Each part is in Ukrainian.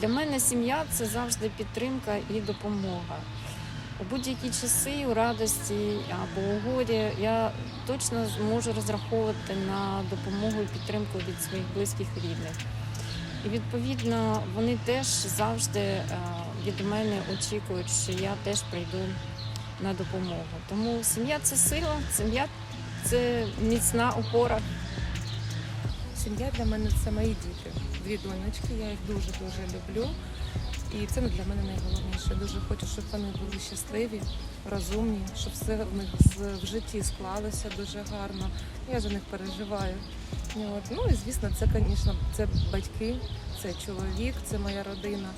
Для мене сім'я це завжди підтримка і допомога. У будь-які часи, у радості або у горі я точно зможу розраховувати на допомогу і підтримку від своїх близьких рідних. І відповідно вони теж завжди е, від мене очікують, що я теж прийду на допомогу. Тому сім'я це сила, сім'я це міцна опора. Сім'я для мене це мої діти. Дві донечки, я їх дуже дуже люблю. І це для мене найголовніше. Дуже хочу, щоб вони були щасливі, розумні, щоб все в них в житті склалося дуже гарно. Я за них переживаю. От. Ну і звісно, це, звісно, це батьки, це чоловік, це моя родина.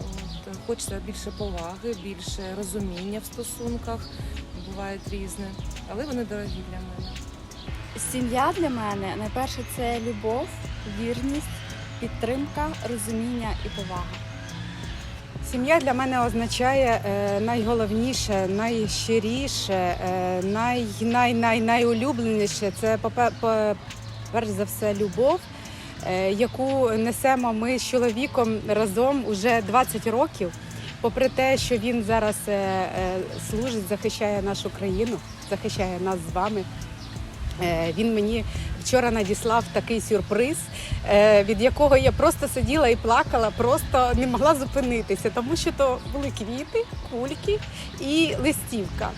От. Хочеться більше поваги, більше розуміння в стосунках. Бувають різне, але вони дорогі для мене. Сім'я для мене найперше це любов, вірність, підтримка, розуміння і повага. Сім'я для мене означає е, найголовніше, найщиріше, е, най, най, най, найулюбленіше. Це перш за все любов, е, яку несемо ми з чоловіком разом уже 20 років. Попри те, що він зараз е, е, служить, захищає нашу країну, захищає нас з вами. Е, Він мені вчора надіслав такий сюрприз, е, від якого я просто сиділа і плакала, просто не могла зупинитися, тому що то були квіти, кульки і листівка.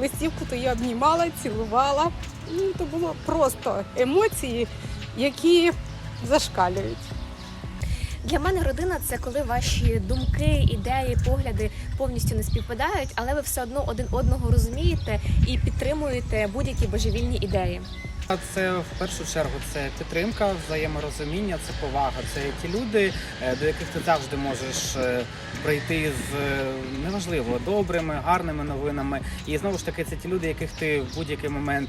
Листівку то я обнімала, цілувала. Ну, то було просто емоції, які зашкалюють. Для мене родина це коли ваші думки, ідеї, погляди повністю не співпадають, але ви все одно один одного розумієте і підтримуєте будь-які божевільні ідеї. А Це в першу чергу це підтримка, взаєморозуміння, це повага. Це ті люди, е, до яких ти завжди можеш е, прийти з е, неважливо добрими, гарними новинами. І знову ж таки, це ті люди, яких ти в будь-який момент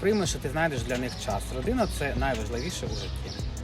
приймеш, і ти знайдеш для них час. Родина це найважливіше у житті.